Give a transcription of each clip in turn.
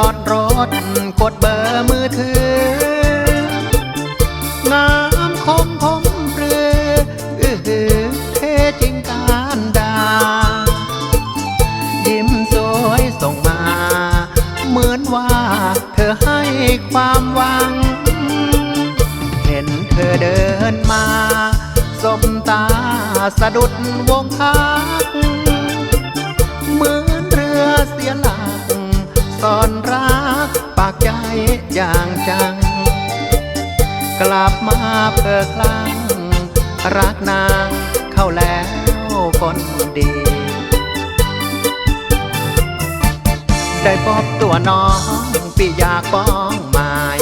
อดรถกดเบอร์มือถือ น้ำคมผมเรืออืออเทจริงการดา ยิ้มสวยส่งมา เหมือนว่าเธอให้ความหวัง เห็นเธอเดินมา สมตาสะดุดวงทาก ซ่อนรัก ปากใจอย่างจัง กลับมาเพื่อครั้งรักนางเข้าแล้วคนดี ได้พบตัวน้องปีอยากป้องหมาย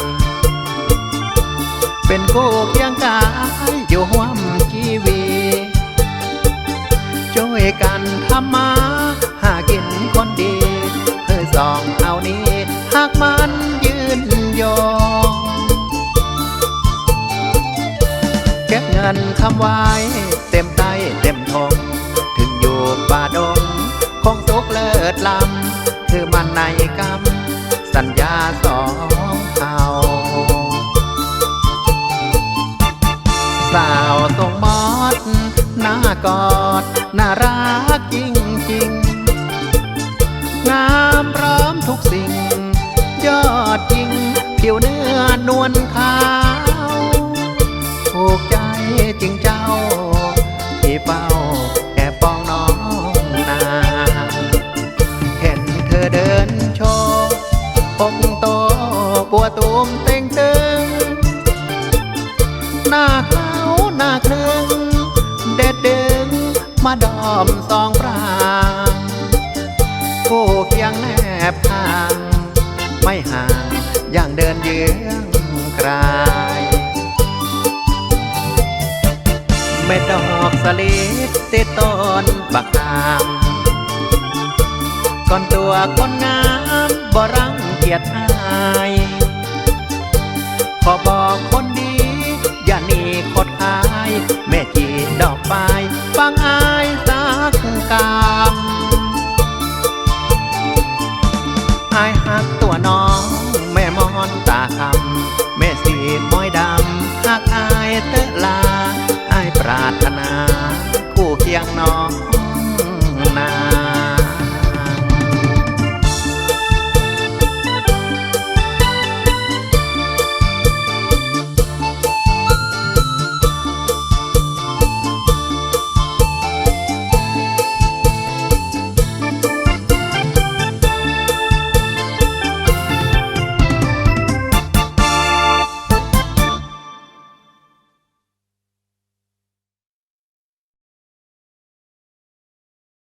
เป็นคู่เคียงกายอยู่ห่วมชีวีช่วยกัน เก็บเงินคำไว้ เต็มใจเต็มทองถึงอยู่ป่าดงคงสุกเลิศลำคือมันในกรรมสัญญาสองเขาสาวทรงมอดหน้ากอดน่ารักจริงจริงงามพร้อมทุกสิ่ง ยอดจริง ผิวเนื้อนวลขาว องโตปัวตูมเต็งตึง หน้าเขาหน้าครึงเด็ดดึงมาดอมสองปรางผู้เคียงแนบข้าง ไม่ห่างอย่างเดินเยื้องกลายเม็ดดอกสลิดติดต้นบักตามก่อนตัวคนงามบ่รัง ยจอายขอบอกคนดี อย่าหนีคดอาย แม่จีดอกไม้ฟังอายสักกามอายหักตัวน้อง แม่มอนตาคำแม่สีม้อยดำหักอายเตะลาอายปรารถนา คู่เคียงน้องนา